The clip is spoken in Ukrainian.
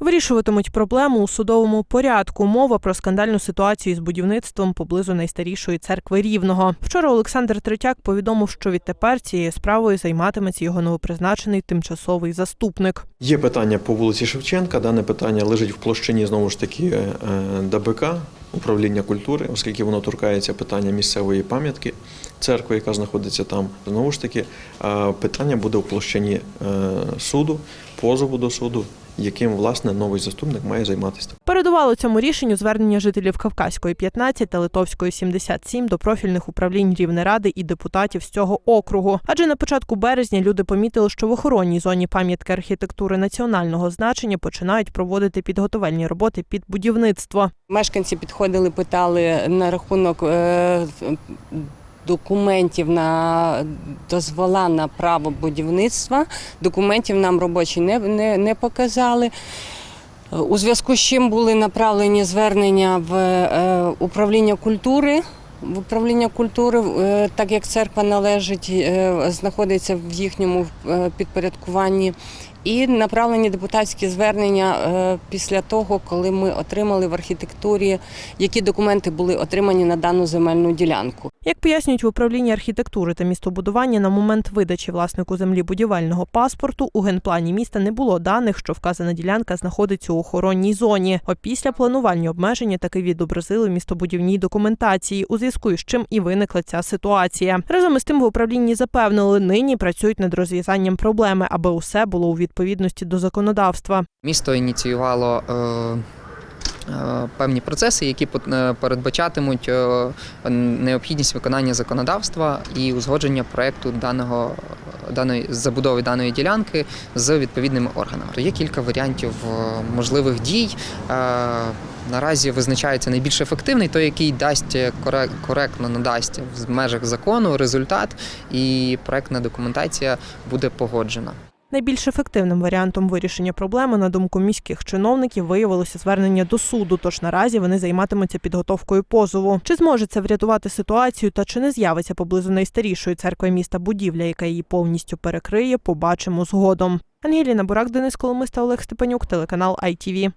Вирішуватимуть проблему у судовому порядку. Мова про скандальну ситуацію з будівництвом поблизу найстарішої церкви Рівного. Вчора Олександр Третяк повідомив, що відтепер цією справою займатиметься його новопризначений тимчасовий заступник. Є питання по вулиці Шевченка. Дане питання лежить в площині знову ж таки е, ДБК управління культури, оскільки воно торкається питання місцевої пам'ятки церкви, яка знаходиться там. Знову ж таки, е, питання буде в площині е, суду, позову до суду, яким власне новий заступник має займатися. Передувало цьому рішенню звернення жителів Кавказької 15 та Литовської 77 до профільних управлінь Рівнеради і депутатів з цього округу. Адже на початку березня люди помітили, що в охоронній зоні пам'ятки архітектури національного значення починають проводити підготовельні роботи під будівництво. Мешканці підходили, питали на рахунок е, документів на дозвола на право будівництва. Документів нам робочі не, не, не показали. У зв'язку з чим були направлені звернення в е, управління культури. В управління культури, е, так як церква належить, е, знаходиться в їхньому підпорядкуванні, і направлені депутатські звернення е, після того, коли ми отримали в архітектурі, які документи були отримані на дану земельну ділянку. Як пояснюють в управлінні архітектури та містобудування, на момент видачі власнику землі будівельного паспорту у генплані міста не було даних, що вказана ділянка знаходиться у охоронній зоні. Опісля планувальні обмеження таки відобразили містобудівній документації, у зв'язку з чим і виникла ця ситуація. Разом із тим в управлінні запевнили, нині працюють над розв'язанням проблеми, аби усе було у відповідності до законодавства. Місто ініціювало е, е, певні процеси, які е, передбачатимуть необхідність виконання законодавства і узгодження проекту даного даної забудови даної ділянки з відповідними органами. То є кілька варіантів можливих дій. Наразі визначається найбільш ефективний, той, який дасть коректно надасть в межах закону результат, і проектна документація буде погоджена. Найбільш ефективним варіантом вирішення проблеми, на думку міських чиновників, виявилося звернення до суду. Тож наразі вони займатимуться підготовкою позову. Чи зможе це врятувати ситуацію, та чи не з'явиться поблизу найстарішої церкви міста будівля, яка її повністю перекриє, побачимо згодом. Ангеліна Бурак, Денис Коломиста, Олег Степанюк, телеканал ITV.